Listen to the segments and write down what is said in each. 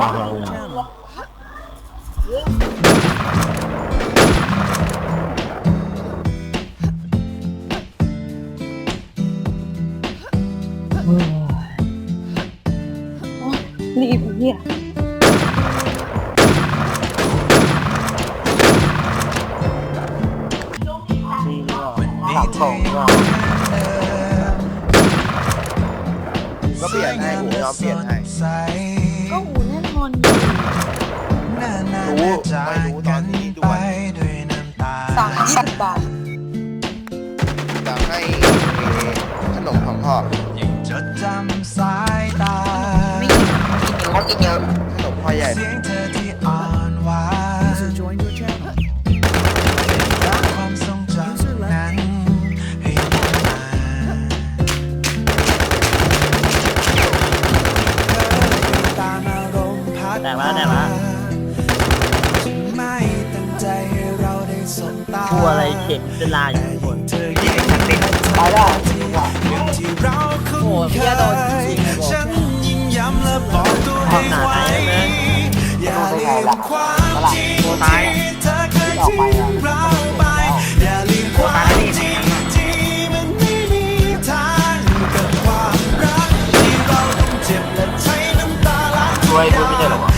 มาข้างหลังรีบเฮียนี่ก็ขับส่งก็ก็เปลี่ยนให้ผมยอมเปลี่ยนให้ ก็หู แน่นอนอยู่รู้ไม่รู้ตอนนี้ด่วนสามยี่สิบบาทอยากให้ขนมของพ่อจดจำสายตาไม่กินเขากินเยอะขนมพ่อใหญ่ เสียงเธอที่ อะไรเข็มจะลายอยู่บนเธอยิ้มติดไปได้ย่างที่เราคุ้นโอ้เคเพี่ยโดนจริงๆฉันยิ่งย้ำและบอกตัวเองไว้อย่าลืมความจริงที่เธอเคยทิ้งเราไปอย่าลืมความจริงที่มันไม่มีทางกับความรักที่เราต้องเจ็บและใช้น้ำตาล้างช่วยพูดไม่ใช่หรอวะ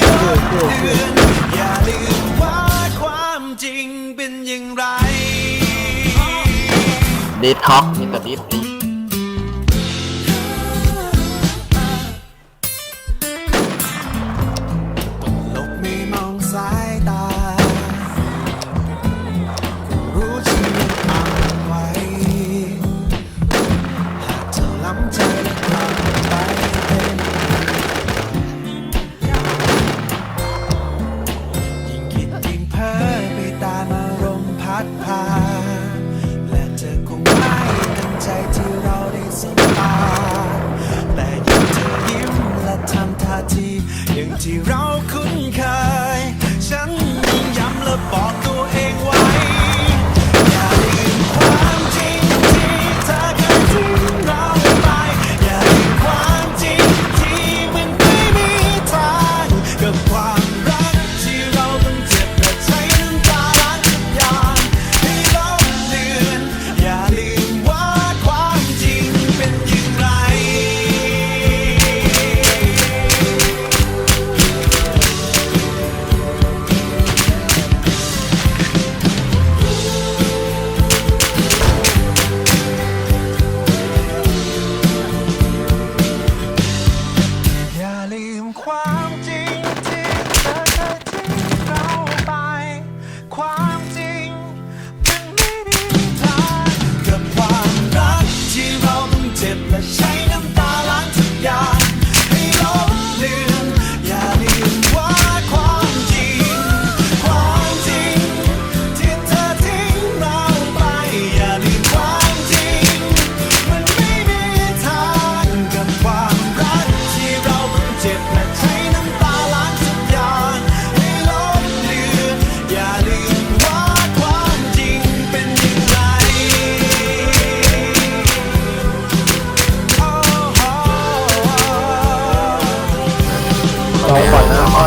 อย่าลืมว่าความ ดิท็อกมีแต่ดิสดิ สบตาแต่ยิ่งเธอยิ้มและทำท่าทีอย่างที่เราคุ้นเคย ฉันยิ่งย้ำและบอก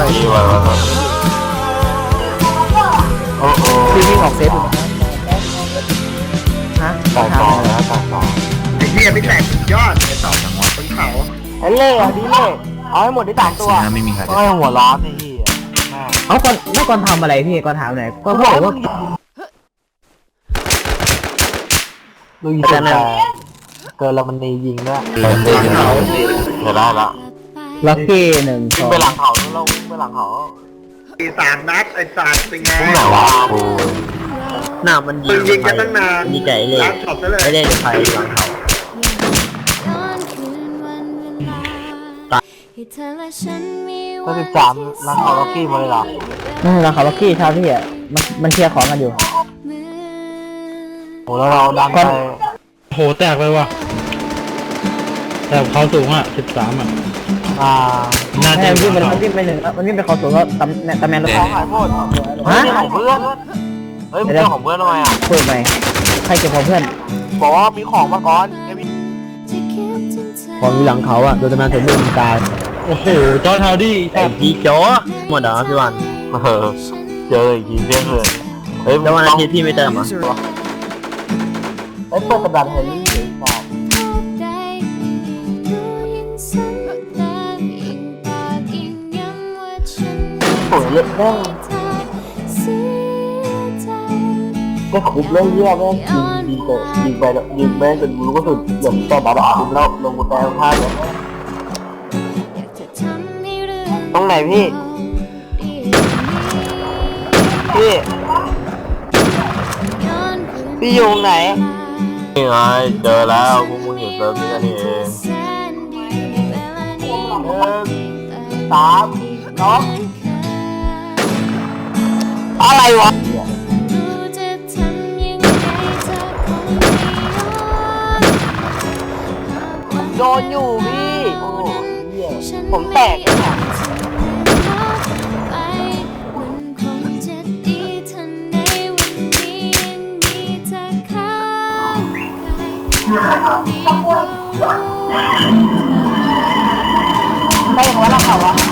ดีกว่าโอ้โหพี่วิ่งออกเซฟอยู่ฮะต่อต่อแล้วต่อต่อไอ้เหี้ยพี่แตกสุดยอดไอ้ต่อจังหวะบนเขาไอ้เล่อะดีเล่เอาให้หมดได้สามตัวไม่มีใครก็หัวร้อนไอ้ที่เอาก่อนเมื่อก่อนทำอะไรพี่ก่อนถามหน่อยก็บอกว่าว่าลุยแต่เกินแล้วมันนียิงด้วยเกินเลยเกินได้ละ ลัคกี้หนึ่งสวิ่งองไปหลังเขาแล้ววิ่งไปหลังเขาตีสามนัดไอ้สัตว์เป็นไงวิ่งไหนวะกูหน้ามันยิมึงงยิงกันตั้งนานมีใจเล่ร้านช็อปซะเลยไม่ได้ใครหลังเขา ย้อนคืนวันเวลาให้เธอและฉันมีก็สิบสามหลังเขาล็อกกี้มาเลยเหรออืมราคาลัคกี้ใช่พี่อะมันมันเคลียร์ของกันอยู่มือโอ้แล้วเราดันไปโหแตกเลยว่ะ แตกเขาสูงอะสิบสามอะ อ่าน่าจะแม่มันวิ่งไปมันวิ่งไปหนึ่งมันวิ่งไปคอสูงแล้วตำแหน่งตำแหน่งรถของหายหมดฮะของเพื่อน เฮ้ยมึงเจ้าของเพื่อนทำไมอะเปิดไปใครเก็บของเพื่อนบอกว่ามีของมาก่อนเอวิจะคิดถึงเธอของอยู่หลังเขาอะโดนตำแหน่งถึงมือตายยโอ้โหจอร์ดฮาวดี้ไอ้พี่โจหมดเหรอพี่วันเออเจออีกทีเพี้ยงเลยเฮ้ยแล้ววันอาทิตย์พี่ไม่เติมเหรอเฮ้ยเปิดกระดานแฮร์รี่เลย นโอ้ยเล่นแม่งเธอเสียใจก็คุบเรื่องเยี่ยแม่งยิงยิงไปยิงไปแล้วยิงแม่งจนรู้ว่าสุดหย่อนแต่บาดาคุมแล้วลงกุญแจผ้าเนี่ยอยากจะทำให้เรื่องตรงไหนพี่ พี่ พี่อยู่ไหนนี่ไงเจอแล้วพวกมึงอยู่เติมนี่กันเองสนดีเวลานี้หนึ่งสามสอง อะไรวะ โดนอยู่พี่ผมแตกไม่างวเราเขาอะ